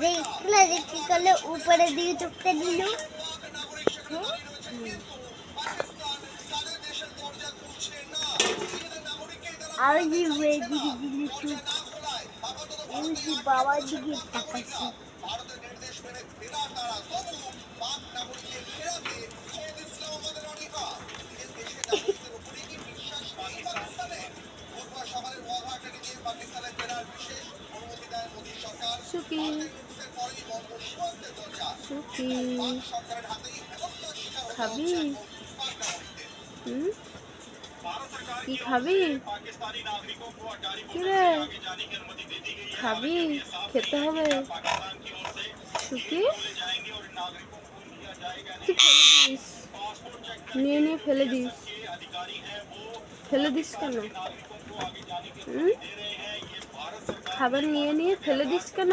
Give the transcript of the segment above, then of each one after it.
যে কি করলে উপরে দিকে চোখটা দিল। যে বাবার দিকে তাকাচ্ছে। সুখী। খাবি? হুম? কি খাবি? কি রে? খাবি? খেতে হবে? সুখী? তুই ফেলে দিস। নিয়ে নিয়ে ফেলে দিস। ফেলে দিস কেন? খাবার নিয়ে নিয়ে ফেলে দিস কেন?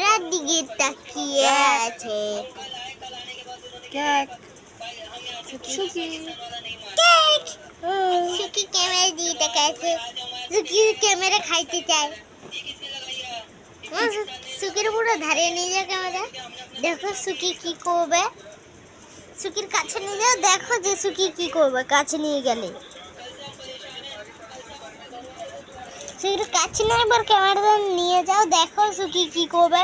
ক্যামেরার দিকে তাকিয়ে আছে। কেক সুখী। কেক। সুকি ক্যামেরা দিয়ে তাকিয়ে আছে সুকি ক্যামেরা খাইতে চায়। সুকির পুরো ধারে নিয়ে যাও ক্যামেরা। দেখো সুকি কি করবে। সুকির কাছে নিয়ে যাও দেখো যে সুকি কি করবে কাছে নিয়ে গেলে। সুকির কাছে না একবার ক্যামেরাটা নিয়ে যাও, দেখো সুকি কি করবে।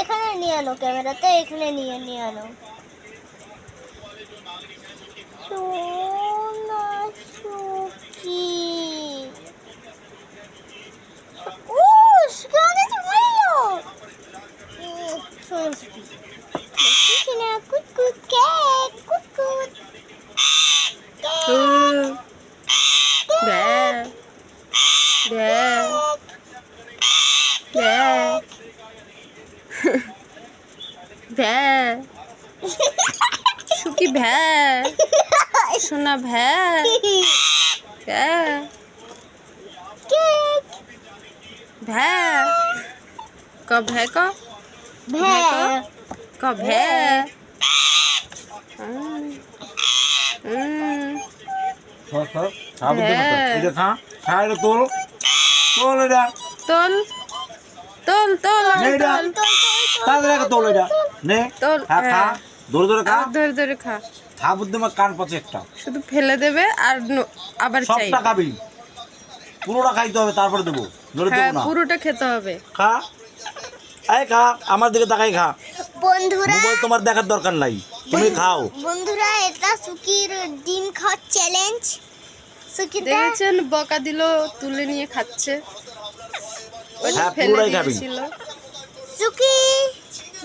এখানে নিয়ে আনো ক্যামেরাতে এখানে নিয়ে নিয়ে আনো সোনা সুকি ও সুকি অনেক ভালো সোনা সুকি দেখি না কুটকুট কেক কুটকুট হুম। ব্যাঁ ব্যাঁ ভ্যা সোনা ভ্যা ভ্যা ক ভ্যা ক ভ্যা ক ভ্যা হুম। খা খা খা? হ্যাঁ। এটা খা খা এটা তোল তোল এটা। তোল তোল তোল তোল এটা। নে তোল, খা খা। হ্যাঁ। ধরে ধরে খা। আর ধরে ধরে খা। খা বুদ্ধি কান পাচ্ছে একটা। শুধু ফেলে দেবে আর আবার চাই সবটা খাবি। পুরোটা খাইতে হবে তারপরে দেবো। ধরে হ্যাঁ দেবো না। পুরোটা খেতে হবে। খা। এই খা আমার দিকে তাকাই খা। বন্ধুরা মোবাইল তোমার দেখার দরকার নাই। তুমি খাও। বন্ধুরা এটা সুকির ডিম খাওয়ার চ্যালেঞ্জ দেখেছেন বকা দিল তুলে নিয়ে খাচ্ছে। ওইটা হ্যাঁ, ফেলে খাবি। দিয়েছিল। সুকি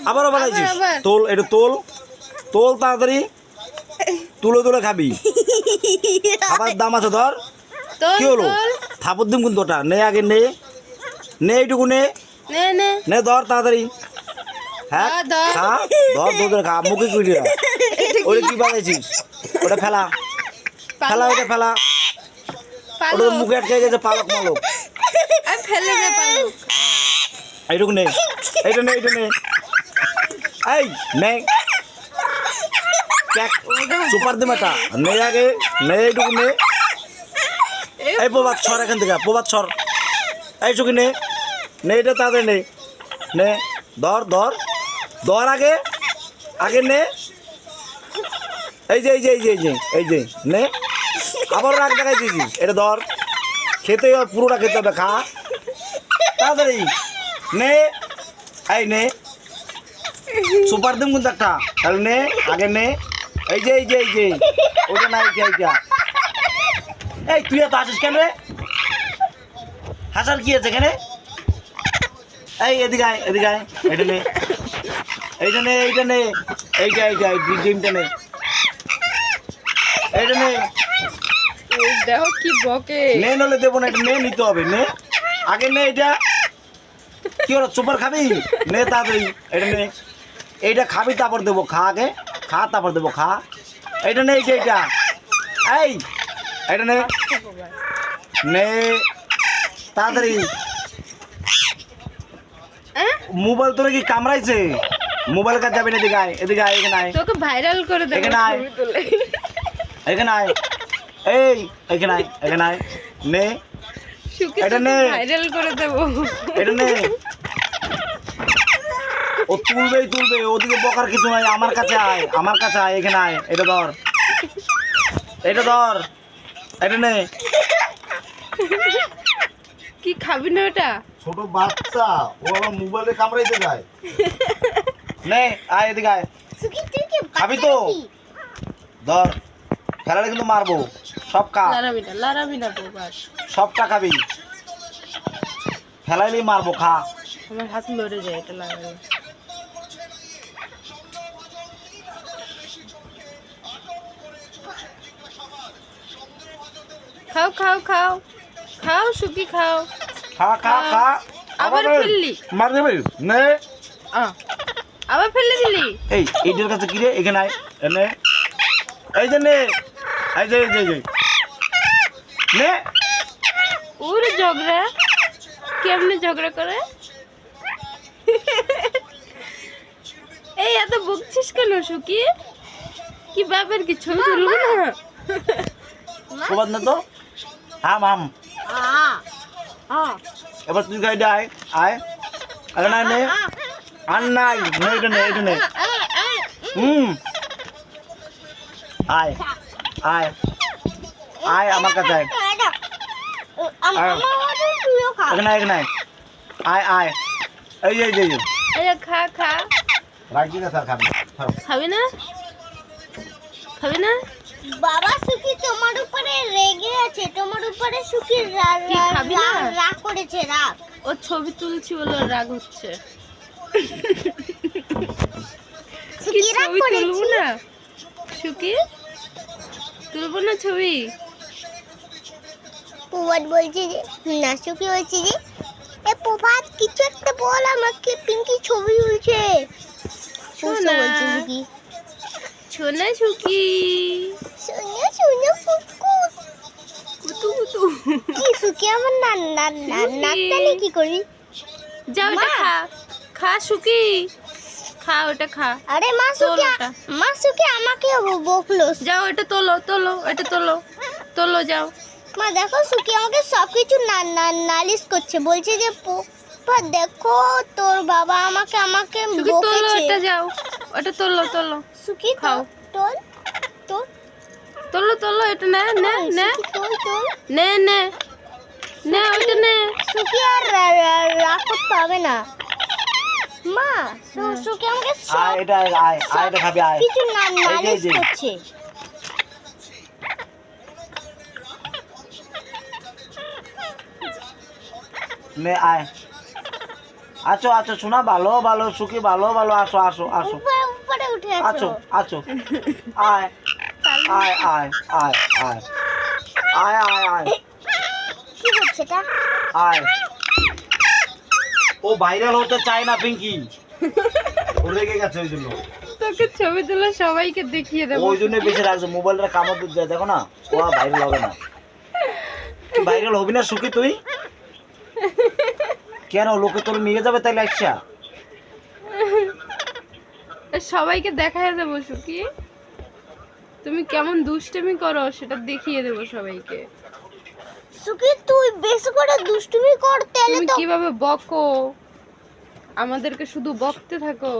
আবারও বানাইছিস? আবার। তোল এটা তোল। তোল তাড়াতাড়ি। তুলে তুলে খাবি। খাবার দাম আছে ধর। কি হলো? থাপর দিম কিন্তু ওটা। নে আগে নে। নে এইটুকু নে। নে নে। নে ধর তাড়াতাড়ি। হ্যাঁ। খা ধর ধর ধরে খা। মুখে কুড়ি ওটা কি বানাইছিস? ওটা ফেলা। ফেলা ওটা ফেলা। ওটা মুখে আটকে গেছে পালক মালক। আর ফেলে দে পালো এইটুকু নে এইটা নে এইটা নে এই নে ক্যাক সুপার দিম এটা নে আগে নে এইটুকু নে এই প্রবাদ ছর এখান থেকে প্রবাদ ছর। এইটুকু নে নে এটা তাড়াতাড়ি নে নে ধর ধর। ধর আগে আগে নে। এই যে এই যে এই যে এই যে এই যে নে। আবার রাগ দেখাই দিয়েছিস। এটা ধর, খেতে হবে পুরোটা খেতে হবে, খা। তাড়াতাড়ি, নে। এই নে। সুপার দিম কিন্তু একটা। তাহলে নে, আগে নে। এই যে এই যে এই যে। ওটা না এইটা এইটা এই তুই এত আসিস কেন রে? হাসার কি আছে এখানে? এই, এদিকে আয় এদিকে আয়। এটা নে। এইটা নে এইটা নে। এইটা এইটা, এই ডিমটা নে। এইটা নে। দেখো কি বকে। নে নলে দেবো না এটা নে নিতে হবে নে। আগে নে এটা। কি হলো সুপার খাবি? নে তাড়াতাড়ি এটা নে। এইটা খাবি তারপর দেবো খা আগে। খা তারপর দেবো খা। এইটা নে এইটা এইটা। এই এটা নে। নে। তাড়াতাড়ি? মোবাইল তোরা কি কামড়াইছে? মোবাইল কাজ যাবে না এদিকে আয় এদিকে আয় এখানে আয়। তোকে ভাইরাল করে দেবো এখানে আয়। এখানে আয়। এই এখানে এখানে নে। এটা নে। ভাইরাল করে দেবো। এটা নে। ও তুলবেই তুলবে ওদিকে বকার কিছু নাই। আমার কাছে আয় আমার কাছে আয় এখানে আয়। এটা ধর। এটা ধর। এটা নে। কি খাবি না ওটা? ছোট বাচ্চা ও আবার মোবাইলে কামড়াইতে যায়। নে আয় এদিকে আয়। খাবি তো? ধর। খেলাটা কিন্তু মারবো। সব কা লারাবি না তো বাস। ফেলাইলেই মারবো খা। আমার হাত লড়ে যায় এটা লাগালে। খাও খাও খাও। খাও সুখী খাও। খা খা খা। আবার ফেললি? মার দেবে নে। আবার ফেলে দিলি? এই এইটার কাছে কি রে? এখানে আয়। এনে এই যে নে। এই যে এই যে নে। ওরে ঝগড়া। কেমনে ঝগড়া করে? এই এত বকছিস কেন সুখী কি বাপের কি ছবি তুলবো না? প্রবাদ না তো? হাম হাম। আ, আ, এবার তুই গাইডে আয় আয়। এখানে আয় নে। আর নাই নে এটা নে এটা নে। হুম। আয়। আয়। আয় আমার কাছে আয়। আ, দাও। আম- আয়। আমার মতো তুইও খা। এখানে এখানে আয়। আয় আয়। এই যে এই যে এই। যে। এই যে খা খা। রাখবি না স্যার খাবি। খাবি না? খাবি না? বাবা সুখী তোমার উপরে রেগে আছে। তোমার উপরে সুখী রাগ- রাগ করেছে রাগ। ও ছবি তুলছি বলে ওর রাগ হচ্ছে। সুখী রাগ করেছে। না? সুখী? তুলবো না ছবি? প্রভাত বলছে যে নাসুকি হয়েছে যে এ প্রভাত কিছু একটা বল আমাকে পিঙ্কি ছবি তুলছে। সোনা। সুকি সোনা সুকি যাও খা খা খা ওটা খা। আরে মা তোল মা সুখী আমাকে বকলো। যাও এটা তোলো তোলো এটা তোলো তোলো যাও। মা দেখো সুখী আমাকে সব কিছু না না নালিশ করছে। বলছে যে দেখো তোর বাবা আমাকে আমাকে তোলো এটা যাও। ওটা তোলো তোলো। সুখী খাও। তোল তোল। তোলো তোলো এটা নে নে নে। তোল তোল। নে নে। নে ওইটা নে। সুখী আর রা- রা- রাগ করতে হবে না। মা আমাকে আয় এটা আয় আয় এটা খাবি আয়। কিছু না নালিশ করছে। নে আয়। আছো আছো শোনা ভালো ভালো সুখী ভালো ভালো আসো আসো আসো আছো। আছো আছো। আয় আয় আয় আয় আয়। আয় আয় আয়। কি হচ্ছে এটা? আয়। ও ভাইরাল হতে চায় না পিঙ্কি। ও রেগে গেছে ওই জন্য। তোকে ছবি তুলে সবাইকে দেখিয়ে দেবো। ওই জন্য বেশি রাখছে মোবাইলটা কামড় দিতে যায়। দেখো না ও ভাইরাল হবে না। ভাইরাল হবি না সুখী তুই? কেন লোকে তোর নিয়ে যাবে তাইলে আচ্ছা সবাইকে দেখায় দেবো সুখী। তুমি কেমন দুষ্টামি করো সেটা দেখিয়ে দেবো সবাইকে। সুখী তুই বেশি করে দুষ্টুমি কর তাহলে তো। কীভাবে বকো? আমাদেরকে শুধু বকতে থাকো।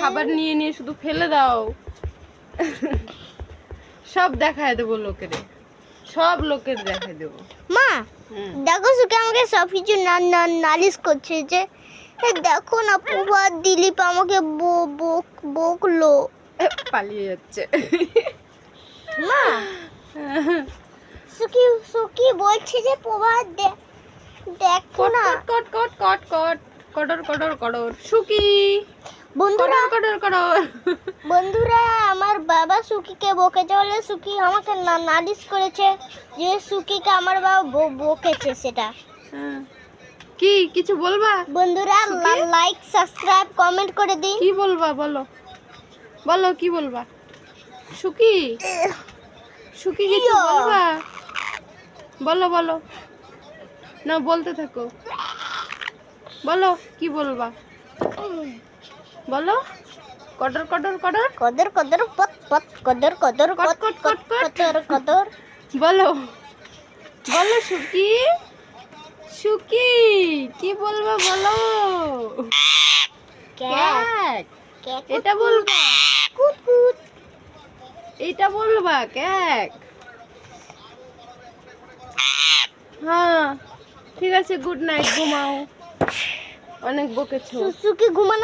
খাবার নিয়ে নিয়ে শুধু ফেলে দাও। সব দেখায় দেবো লোকের। সব লোকের দেখায় দেবো। মা দেখো সুখী আমাকে সব কিছু নালিশ করছে যে দেখো না প্রভাত দিলীপ আমাকে বক বকলো। পালিয়ে যাচ্ছে। মা। সুখী সুখী বলছে যে প্রভাত দে- দেখো না। কট কট কট কট কটর কটর কটর। সুকি। বন্ধুরা কটর কটর বন্ধুরা আমার বাবা সুকিকে বকেছে বলে সুকি আমাকে না নালিশ করেছে যে সুকিকে আমার বাবা বকেছে সেটা। হ্যাঁ। কি কিছু বলবা? বন্ধুরা লাইক সাবস্ক্রাইব কমেন্ট করে দিন। কি বলবা বলো। বলো কি বলবা? সুকি? সুকি কিছু বলবা? বলো বলো। না বলতে থাকো। বলো কি বলবা? বলো। কটর কটর কটর কদর কদর পত পত কদর কদর কট, কট, কট। কদর কদর। বলো। বলো সুকি। সুকি কি বলবা বলো। ক্যাট। ক্যাক এটা বলবা? কুত কুত এটা বলবা ক্যাক হ্যাঁ ঠিক আছে গুড নাইট ঘুমাও অনেক বকেছো সুসুকি ঘুমানো